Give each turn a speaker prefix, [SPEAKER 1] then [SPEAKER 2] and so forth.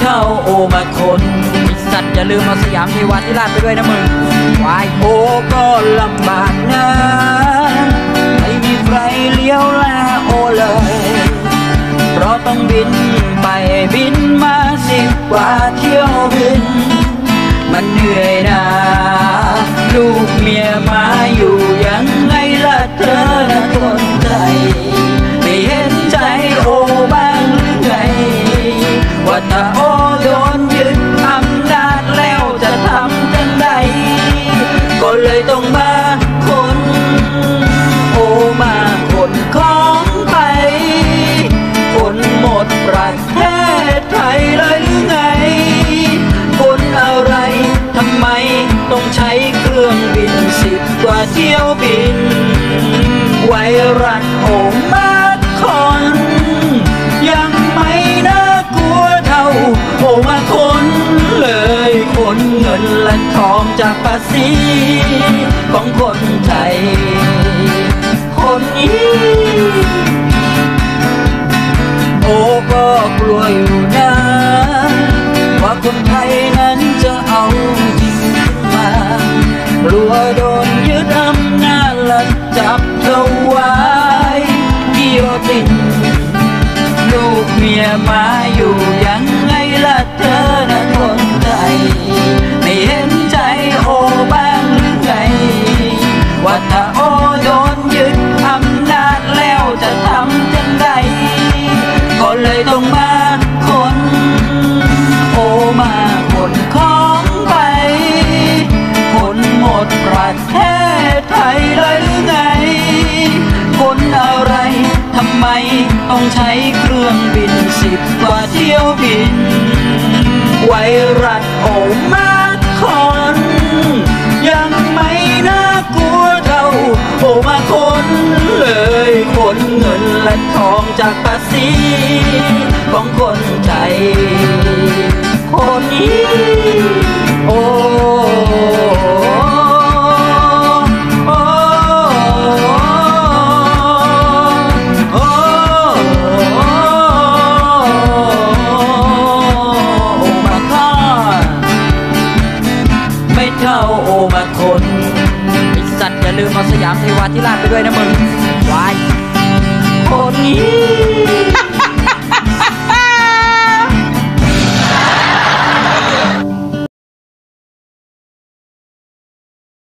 [SPEAKER 1] เท่าโอมาคนมีสัตย่าลืมเอาสยามเทวาธิราชไปด้วยนะมึงวาย
[SPEAKER 2] โอก็ลำบากนะไม่มีใครเลี้ยวแลโอเลย เพราะต้องบินไปบินมาสิบกว่าเที่ยวบิน มันเหนื่อยนะลูกเมียมาอยู่ยังไงล่ะเธอนะคนไทย ถ้าโอโดนยึดอำนาจแล้วจะทำจังไดก็เลยต้องมาคนโอมาคนของไทยคนหมดประเทศไทยเลยหรือไงคนอะไรทำไมต้องใช้เครื่องบินสิบกว่าเที่ยวบิน ของคนไทย คนนี้ โอ้ก็กลัวอยู่นะ ว่าคนไทยนั้นจะเอาจริงขึ้นมากลัวโดนยึดอำนาจและจับเธอไว้กิโยติน ลูกเมียมาอยู่ ถ้าโอโดนยึดอำนาจแล้วจะทำจังไดก็เลยต้องมาคนโอมาคนของไปคนหมดประเทศไทยเลยหรือไงคนอะไรทำไมต้องใช้เครื่องบินสิบกว่าเที่ยวบิน ไวรัสโอมา ดทองจากภาษีของคนไทยคนนี้ โอ้โอมาคนไอสัตว์อย่าลืมเอาสยามเทวาธิราชไปด้วยนะมึงวาย